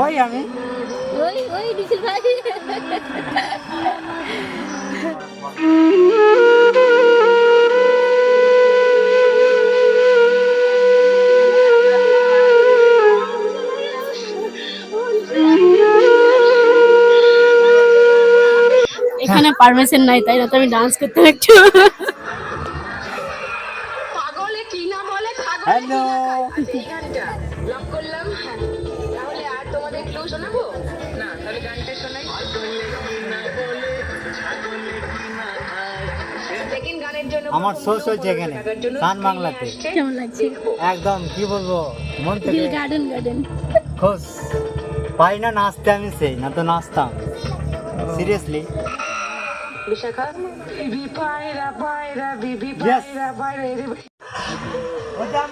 ওই আমি ওই ওই নিখিল ভাই এখানে পারমিশন নাই তাই না? তো আমি ডান্স করতাম একটু। পাগলে কি না বলে? পাগলে হ্যালো শোনাবো? না তাহলে গানটা শোনাই। আমার শো চলছে এখানে গান বাংলাতে। কেমন লাগছে? একদম কি বলব মন থেকে গার্ডেন গার্ডেন পাই না নাচতে আমি সেই না তো নাচতাম। সিরিয়াসলি বিশাখা? বিবি পায়রা পায়রা বিবি. পায়রা পায়রা অনেক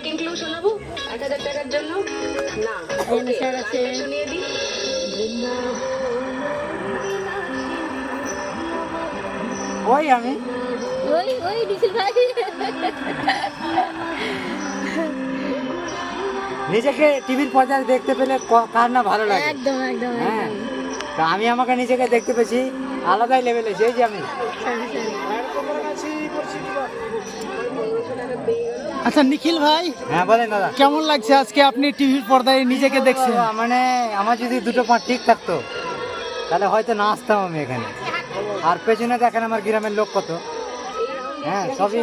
সেকেন্ড ক্লু শোনাবো এক হাজার টাকার জন্য না শুনিয়ে দিই ওই আমি ওই ওই নিখিল ভাই নিজেকে টিভির পর্দায় দেখতে পেলে কার না ভালো লাগে একদম একদম হ্যাঁ তা আমি আমাকে নিজেকে দেখতে পেয়েছি আলাদাই লেভেলে সেই যে আমি আচ্ছা নিখিল ভাই হ্যাঁ বলেন দাদা। কেমন লাগছে আজকে আপনি টিভির পর্দায় নিজেকে দেখছেন? মানে আমার যদি দুটো পা ঠিক থাকতো তাহলে হয়তো না আসতাম আমি এখানে। আর পেছনে দেখেন আমার গ্রামের লোক কত। হ্যাঁ সবই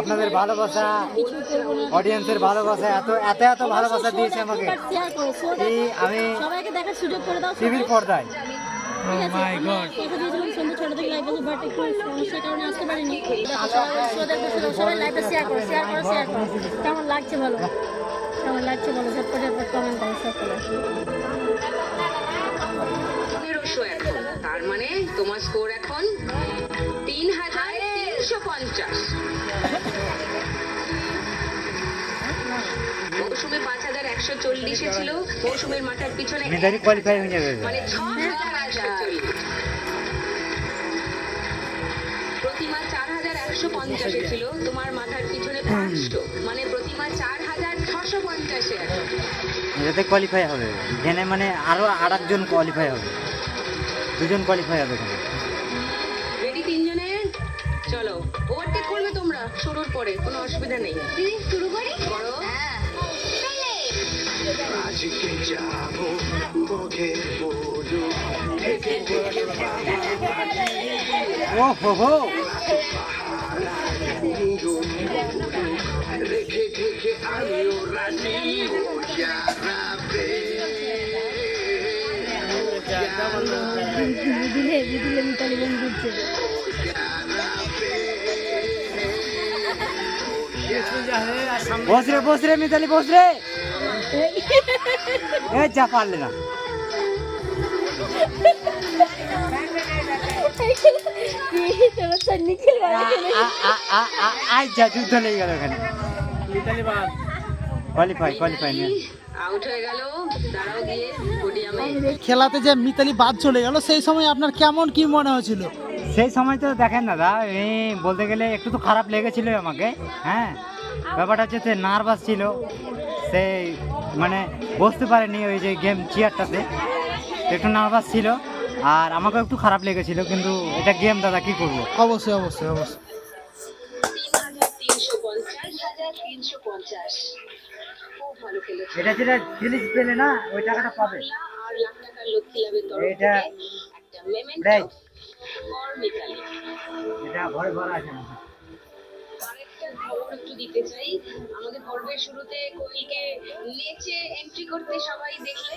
আপনাদের ভালোবাসা অডিয়েন্সের ভালোবাসা এত এত এত ভালোবাসা দিয়েছে আমাকে। আমি সবাইকে দেখার সুযোগ করে দাও টিভির পর্দায়। ঠিক আছে মাই আমরা গড কথা দিয়েছিলাম সন্ধ্যে ছটা থেকে লাইভ আছে বাট একটু সমস্যার কারণে আসতে পারিনি। সবাই শো দেখো শো দেখো, সবাই লাইভটা শেয়ার করো শেয়ার করো শেয়ার করো। কেমন লাগছে বলো? কেমন লাগছে বলো? ঝটপট ঝটপট কমেন্ট করো সব করো। পনেরোশো এখন। তার মানে তোমার স্কোর এখন তিন হাজার তিনশো পঞ্চাশ। মৌসুমে পাঁচ হাজার একশো চল্লিশে ছিল। মৌসুমের মাথার পিছনে মানে ছ হাজার প্রতিমা চার হাজার একশো পঞ্চাশে ছিল। তোমার মাথার পিছনে পাঁচশো মানে প্রতিমা চার হাজার ছশো পঞ্চাশে এটাতে কোয়ালিফাই হবে। এখানে মানে আরও আর একজন কোয়ালিফাই হবে। দুজন কোয়ালিফাই হবে এখানে। রেডি তিনজনে? চলো। ওভারটেক করবে তোমরা শুরুর পরে কোনো অসুবিধা নেই। শুরু করি? করো। ও হো হো মিডিলে মিডিলে মিতালি বোন ঘুরছে বস রে বস রে মিতালি বস রে এ যা পারলে না যুদ্ধ লেগে গেল এখানে কোয়ালিফাই কোয়ালিফাই নিয়ে আউট হয়ে গেল দাঁড়াও গিয়ে পোডিয়ামে খেলাতে যে মিতালি বাদ চলে গেল সেই সময় আপনার কেমন কি মনে হয়েছিল? সেই সময় তো দেখেন দাদা এই বলতে গেলে একটু তো খারাপ লেগেছিল আমাকে হ্যাঁ? ব্যাপারটা হচ্ছে যে নার্ভাস ছিল সেই মানে বসতে পারেনি ওই যে গেম চেয়ারটাতে একটু নার্ভাস ছিল। আর আমাকে একটু খারাপ লেগেছিল কিন্তু এটা গেম দাদা কি করব? অবশ্যই অবশ্যই অবশ্যই। তিনশো পঞ্চাশ হাজার তিনশো পঞ্চাশ খুব ভালো খেলেছে এটা যেটা জিনিস পেলে না ওই টাকাটা পাবে। এটা এটা ঘরে ভরা আছে না? একটু দিতে চাই। আমাদের পর্বের শুরুতে কোয়েলকে নেচে এন্ট্রি করতে সবাই দেখলে।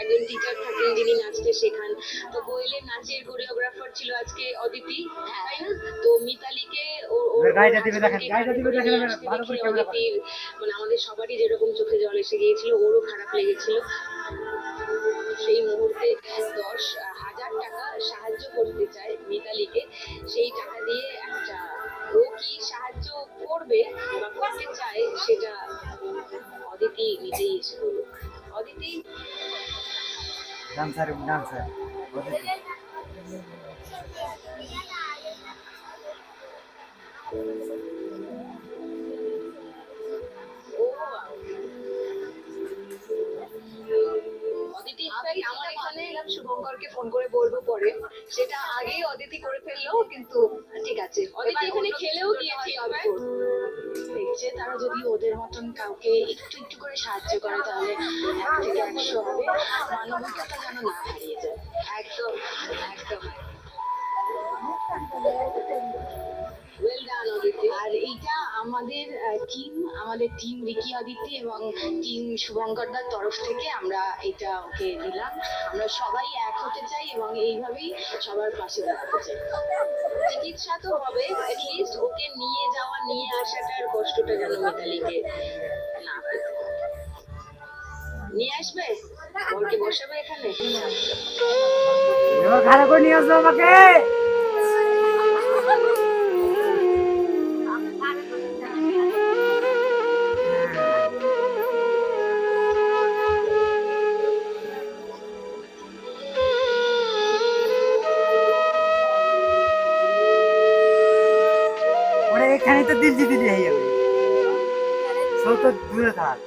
একজন টিচার থাকেন যিনি নাচতে শেখান। তো কোয়েলের নাচের কোরিওগ্রাফার ছিল আজকে অদিতি। তাই না তো মিতালিকে ও- ওর- গাড়িটা দিবে দেখেন, এখানে গাড়িটা দিবে দেখেন, নিয়ে আসতে ভালো করে দেখে ক্যামেরা করো। অদিতির মানে আমাদের সবারই যেরকম চোখে জল এসে গিয়েছিল ওরও খারাপ লেগেছিল। সেই মুহূর্তে দশ হাজার টাকা সাহায্য করতে চায় মিতালিকে। সেই টাকা দিয়ে একটা ও কি সাহায্য করবে? বা করতে চায় সেটা অদিতি নিজেই এসে বলুক। অদিতি? Dancer dancer Aditi. আমার এখানে শুভঙ্করকে ফোন করে বলব পরে? সেটা আগেই অদিতি করে ফেলল কিন্তু ঠিক আছে। অদিতি এখানে খেলেও গিয়েছে দেখছে তারা যদি ওদের মতন কাউকে একটু একটু করে সাহায্য করে তাহলে এক থেকে একশো হবে। মানবিকতা যেন না হারিয়ে যায়। একদম একদম। আর এইটা আমাদের টিম আমাদের টিম রিকি অদিতি এবং টিম শুভঙ্করদার তরফ থেকে আমরা এটা ওকে দিলাম। আমরা সবাই এক হতে চাই এবং এইভাবেই সবার পাশে দাঁড়াতে চাই। চিকিৎসা তো হবে অ্যাটলিস্ট ওকে নিয়ে যাওয়া, নিয়ে আসাটার কষ্টটা যেন মিতালিকে না নিয়ে আসবে? ওকে বসাবে এখানে? ভালো করে নিয়ে আসবে আমাকে। সব তো দূরে থাক।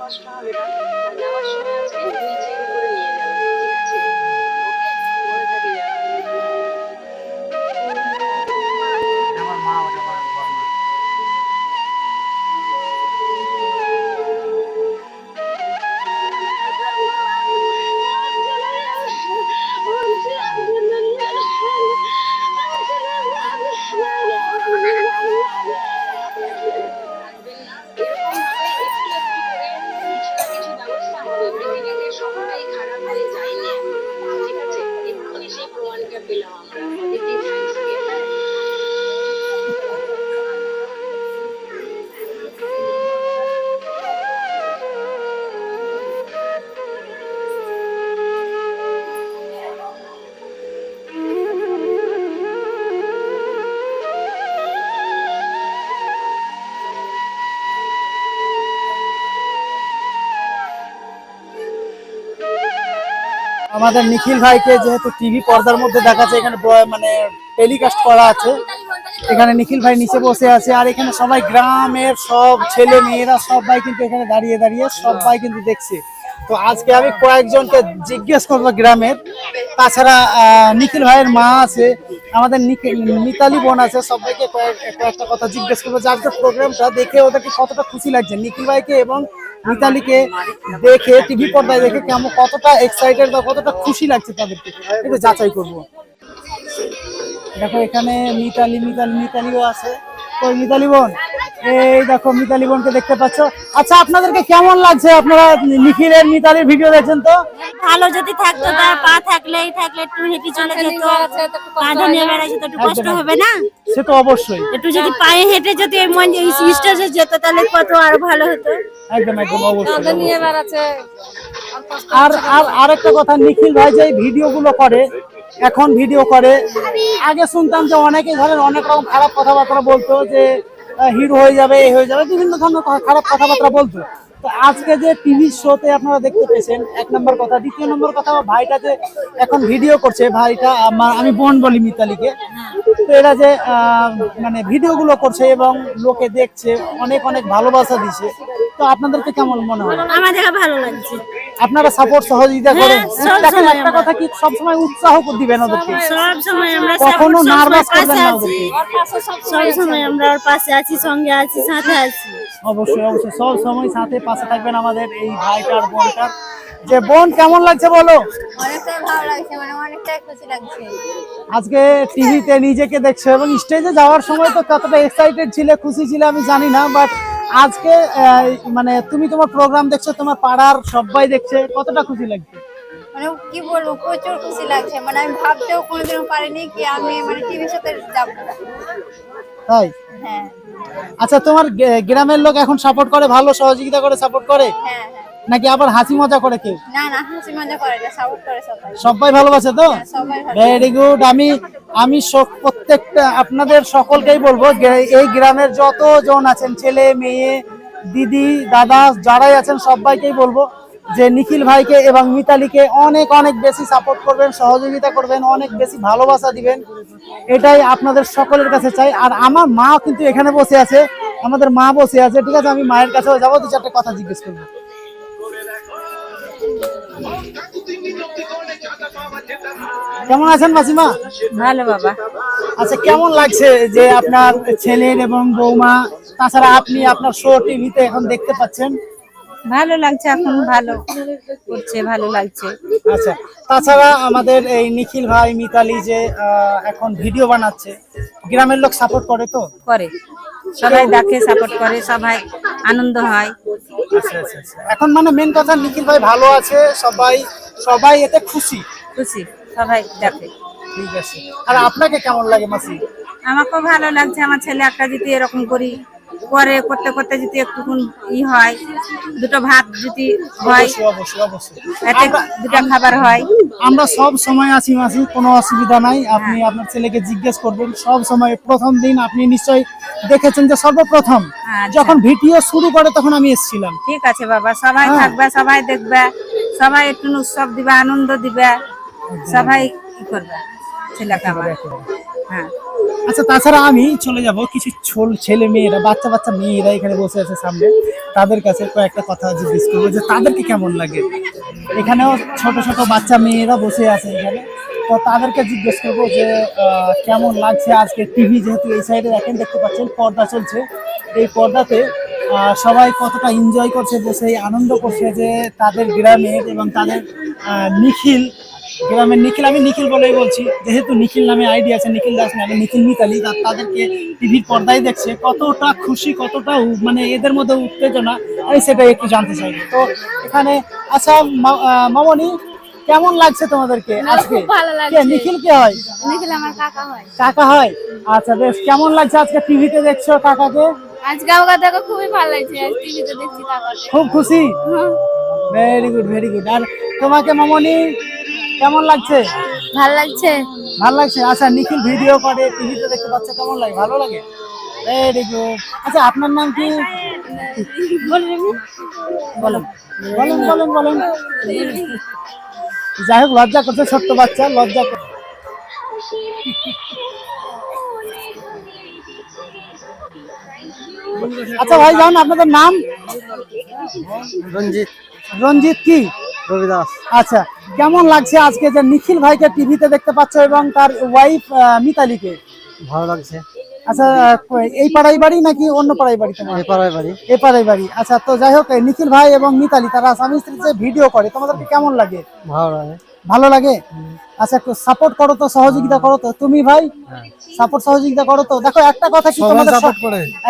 কষ্ট হবে না আজকে আমাদের নিখিল ভাইকে যেহেতু টিভি পর্দার মধ্যে দেখাচ্ছে, এখানে মানে টেলিকাস্ট করা আছে। এখানে নিখিল ভাই নিচে বসে আছে, আর এখানে সবাই গ্রামের সব ছেলে মেয়েরা সবাই কিন্তু এখানে দাঁড়িয়ে দাঁড়িয়ে সবাই কিন্তু দেখছে। তো আজকে আমি কয়েকজনকে জিজ্ঞেস করব গ্রামের। তাছাড়া নিখিল ভাইয়ের মা আছে, আমাদের মিতালি বোন আছে, সবাইকে কয়েক কয়েকটা কথা জিজ্ঞেস করব। যে প্রোগ্রামটা দেখে ওদেরকে কতটা খুশি লাগছে। নিখিল ভাইকে এবং মিতালিকে দেখে টিভি পর্দায় দেখে কেমন কতটা এক্সাইটেড বা কতটা খুশি লাগছে তাদেরকে একটু যাচাই করব। দেখো এখানে মিতালি মিতালি, মিতালিও আছে। তো মিতালি বোন? এই দেখো মিতালি বোনকে দেখতে পাচ্ছ। আচ্ছা আপনাদেরকে কেমন লাগছে? আপনারা নিখিলের মিতালির ভিডিও দেখছেন তো? ভালো যদি থাকতো তার পা থাকলেই থাকলে একটু হেঁটে চলে যেত। কাঁধে নিয়ে বেড়াচ্ছে তো একটু কষ্ট হবে না? সে তো অবশ্যই। একটু যদি পায়ে হেঁটে যদি এই মন এই স্টেজে যেত তাহলে কত আরও ভালো হতো। একদম একদম অবশ্যই নিয়ে বেড়াচ্ছে। আর আর আরেকটা কথা নিখিল ভাই যে ভিডিও গুলো করে এখন ভিডিও করে আগে শুনতাম যে অনেকে ধরেন অনেক রকম খারাপ কথাবার্তা বলতো যে হিরো হয়ে যাবে এই হয়ে যাবে, বিভিন্ন ধরনের খারাপ কথাবার্তা বলতো। তো আজকে যে টিভি শোতে আপনারা দেখতে পেয়েছেন, এক নম্বর কথা। দ্বিতীয় নম্বর কথা ভাইটা যে এখন ভিডিও করছে, ভাইটা আমি বোন বলি মিতালিকে। তো এরা যে মানে ভিডিওগুলো করছে এবং লোকে দেখছে, অনেক অনেক ভালোবাসা দিছে। তো আপনাদেরকে কেমন মনে হয়? আমাদের ভালো লাগছে। আপনারা সাপোর্ট সহযোগিতা করেন। সব দেখেন একটা কথা কি সবসময় উৎসাহ দিবেন ওদেরকে? সব সময় আমরা কখনো নার্ভাস করবেন না আছি। ওদেরকে। সব সময় আমরা ওর পাশে আছি সঙ্গে আছি সাথে আছি। অবশ্যই অবশ্যই। সব সময় সাথে পাশে থাকবেন আমাদের এই ভাইটার বোনটার। যে বোন কেমন লাগছে বলো? অনেকটাই ভালো লাগছে মানে আজকে টিভিতে নিজেকে দেখছ এবং স্টেজে যাওয়ার সময় তো কতটা এক্সাইটেড ছিলে খুশি ছিলে আমি জানি না বাট আজকে মানে তুমি তোমার প্রোগ্রাম দেখছ তোমার পাড়ার সবাই দেখছে কতটা খুশি লাগছে? মানে কি বলব প্রচুর খুশি লাগছে। মানে আমি ভাবতেও কোনোদিন পারিনি কি আমি মানে টিভির সাথে যাব। তাই? হ্যাঁ। আচ্ছা তোমার গ্রামের লোক এখন সাপোর্ট করে ভালো সহযোগিতা করে সাপোর্ট করে? হ্যাঁ হ্যাঁ। নাকি আবার হাসি মজা করে কেউ? না না হাসি মজা করে না সাপোর্ট করে সবাই। সবাই ভালোবাসে তো? হ্যাঁ, সবাই ভেরি গুড আমি আমি প্রত্যেকটা আপনাদের সকলকেই বলব এই গ্রামের যত জন আছেন ছেলে মেয়ে দিদি দাদা যারাই আছেন সবাইকেই বলব যে নিখিল ভাইকে এবং মিতালিকে অনেক অনেক বেশি সাপোর্ট করবেন সহযোগিতা করবেন অনেক বেশি ভালোবাসা দিবেন। এটাই আপনাদের সকলের কাছে চাই। আর আমার মা কিন্তু এখানে বসে আছে। আমাদের মা বসে আছে। ঠিক আছে আমি মায়ের কাছেও যাব দু চারটে কথা জিজ্ঞেস করব। কেমন আছেন মাসিমা? ভালো বাবা। আচ্ছা কেমন লাগছে যে আপনার ছেলের এবং বৌমা তাছাড়া আপনি আপনার শো টিভিতে এখন দেখতে পাচ্ছেন? ভালো লাগছে এখন ভালো করছে ভালো লাগছে। আচ্ছা তাছাড়া আমাদের এই নিখিল ভাই মিতালি যে এখন ভিডিও বানাচ্ছে গ্রামের লোক সাপোর্ট করে তো? করে। সবাই দেখে সাপোর্ট করে সবাই আনন্দ হয়। আচ্ছা আচ্ছা আচ্ছা। এখন মানে মেন কথা নিখিল ভাই ভালো আছে সবাই সবাই এতে খুশি। খুশি। সবাই দেখে। ঠিক আছে। আর আপনাকে কেমন লাগে মাসি? আমাকেও ভালো লাগছে আমার ছেলে একটা যদি এরকম করি করে করতে করতে যদি একটু ই হয় দুটো ভাত যদি হয় দুটো খাবার হয়। আমরা সব সময় আছি মাসি কোনো অসুবিধা নাই। আপনি আপনার ছেলেকে জিজ্ঞেস করবেন সব সময় প্রথম দিন আপনি নিশ্চয়ই দেখেছেন যে সর্বপ্রথম আচ্ছা। যখন ভিডিও শুরু করে তখন আমি এসেছিলাম। ঠিক আছে বাবা সবাই হ্যাঁ। থাকবে সবাই দেখবে সবাই একটু উৎসব দিবে আনন্দ দিবে। সবাই ই করবে ছেলেকে আমার হ্যাঁ। আচ্ছা তাছাড়া আমি চলে যাব কিছু ছোল ছেলে মেয়েরা বাচ্চা বাচ্চা মেয়েরা এখানে বসে আছে সামনে। তাদের কাছে কয়েকটা কথা জিজ্ঞেস করব যে তাদেরকে কেমন লাগে? এখানেও ছোট ছোট বাচ্চা মেয়েরা বসে আছে এখানে। তো তাদেরকে জিজ্ঞেস করব যে কেমন লাগছে আজকে টিভি? যেহেতু এই সাইডে দেখেন দেখতে পাচ্ছেন পর্দা চলছে। এই পর্দাতে সবাই কতটা এনজয় করছে বসে আনন্দ করছে যে তাদের গ্রামের এবং তাদের নিখিল গ্রামের নিখিল আমি নিখিল বলেই বলছি। যেহেতু নিখিল নামে আইডি আছে নিখিল দাস নামে নিখিল মিতালি তাদেরকে টিভির পর্দায় দেখছে। কতটা খুশি কতটা মানে এদের মধ্যে উত্তেজনা আমি সেটাই একটু জানতে চাই। তো এখানে আচ্ছা মামনি কেমন লাগছে তোমাদেরকে আজকে? নিখিল কে হয়? নিখিল আমার কাকা হয়। কাকা হয়? আচ্ছা বেশ। কেমন লাগছে আজকে টিভিতে দেখছ কাকাকে? আজকে আমার দেখো খুবই ভালো লাগছে। টিভিতে দেখছি কাকা খুব খুশি? ভেরি গুড ভেরি গুড আর তোমাকে মামনি কেমন লাগছে? ভালো লাগছে। ভালো লাগছে? আচ্ছা নিখিল ভিডিও করে টিভিতে দেখতে পাচ্ছে কেমন লাগে? ভালো লাগে? ভেরি গুড আচ্ছা আপনার নাম কি? বলেন বলেন বলেন বলেন। যাই হোক লজ্জা করছে ছোট্ট বাচ্চা লজ্জা করছে আচ্ছা ভাই জান আপনাদের নাম? রঞ্জিত। রঞ্জিত কি? রবিদাস। আচ্ছা কেমন লাগছে আজকে যে নিখিল ভাইকে টিভিতে দেখতে পাচ্ছ এবং তার ওয়াইফ মিতালিকে? ভালো লাগছে। আচ্ছা এই পাড়াই বাড়ি নাকি অন্য পাড়াই বাড়ি তোমার? পাড়ায় বাড়ি। এই পাড়াই বাড়ি। আচ্ছা তো যাই হোক নিখিল ভাই এবং মিতালি তারা স্বামী স্ত্রী যে ভিডিও করে তোমাদেরকে কেমন লাগে? ভালো লাগে। ভালো লাগে? আচ্ছা একটু সাপোর্ট করো তো সহযোগিতা করো তো। তুমি ভাই সাপোর্ট সহযোগিতা করো তো। দেখো একটা কথা কি তোমাদের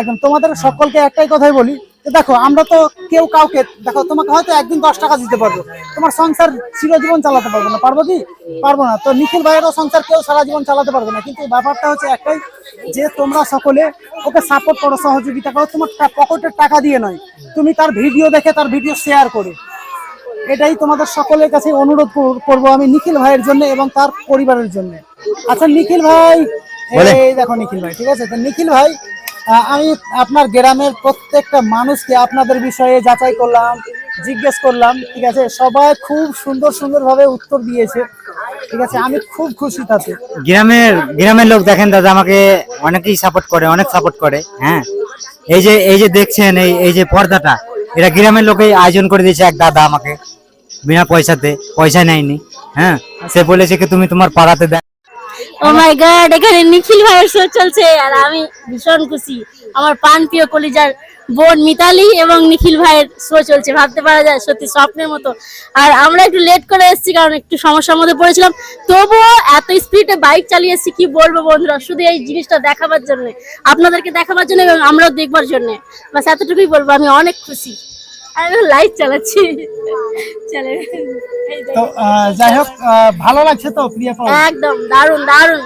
একদম তোমাদের সকলকে একটাই কথাই বলি দেখো আমরা তো কেউ কাউকে দেখো তোমাকে হয়তো একদিন দশ টাকা দিতে পারব। তোমার সংসার চিরজীবন চালাতে পারব না পারব কি? পারব না। তো নিখিল ভাইয়েরও সংসার কেউ সারা জীবন চালাতে পারবে না। কিন্তু ব্যাপারটা হচ্ছে একটাই যে তোমরা সকলে ওকে সাপোর্ট করো সহযোগিতা করো তোমার পকেটের টাকা দিয়ে নয়। তুমি তার ভিডিও দেখে তার ভিডিও শেয়ার করে। এটাই তোমাদের সকলের কাছে অনুরোধ কর- করব আমি নিখিল ভাইয়ের জন্য এবং তার পরিবারের জন্য। আচ্ছা নিখিল ভাই এই দেখো নিখিল ভাই ঠিক আছে? তো নিখিল ভাই আমি আপনার গ্রামের প্রত্যেকটা মানুষকে আপনাদের বিষয়ে যাচাই করলাম, জিজ্ঞেস করলাম, ঠিক আছে? সবাই খুব সুন্দর সুন্দর ভাবে উত্তর দিয়েছে, ঠিক আছে? আমি খুব খুশি তাতে। গ্রামের গ্রামের লোক দেখেন দাদা, আমাকে অনেকেই সাপোর্ট করে, অনেক সাপোর্ট করে হ্যাঁ? এই যে এই যে দেখছেন, এই এই যে পর্দাটা, এটা গ্রামের লোকেই আয়োজন করে দিয়েছে এক দাদা আমাকে, বিনা পয়সাতে, পয়সা নেয়নি হ্যাঁ? সে বলেছে কি, তুমি তোমার পাড়াতে দেখ ও মাই গড এখানে নিখিল ভাইয়ের শো চলছে আর আমি ভীষণ খুশি। আমার পান প্রিয় কলিজার বোন মিতালি এবং নিখিল ভাইয়ের শো চলছে, ভাবতে পারা যায়, সত্যি স্বপ্নের মতো। আর আমরা একটু লেট করে এসেছি কারণ একটু সমস্যার মধ্যে পড়েছিলাম। তবুও এত স্পিডে বাইক চালিয়ে এসেছি, কি বলব বন্ধুরা, শুধু এই জিনিসটা দেখাবার জন্য। আপনাদেরকে দেখাবার জন্য এবং আমরাও দেখবার জন্য। বাস এতটুকুই বলব, আমি অনেক খুশি। আমি লাইট চালাচ্ছি। তো যাই হোক ভালো লাগছে তো প্রিয়া একদম দারুণ দারুণ।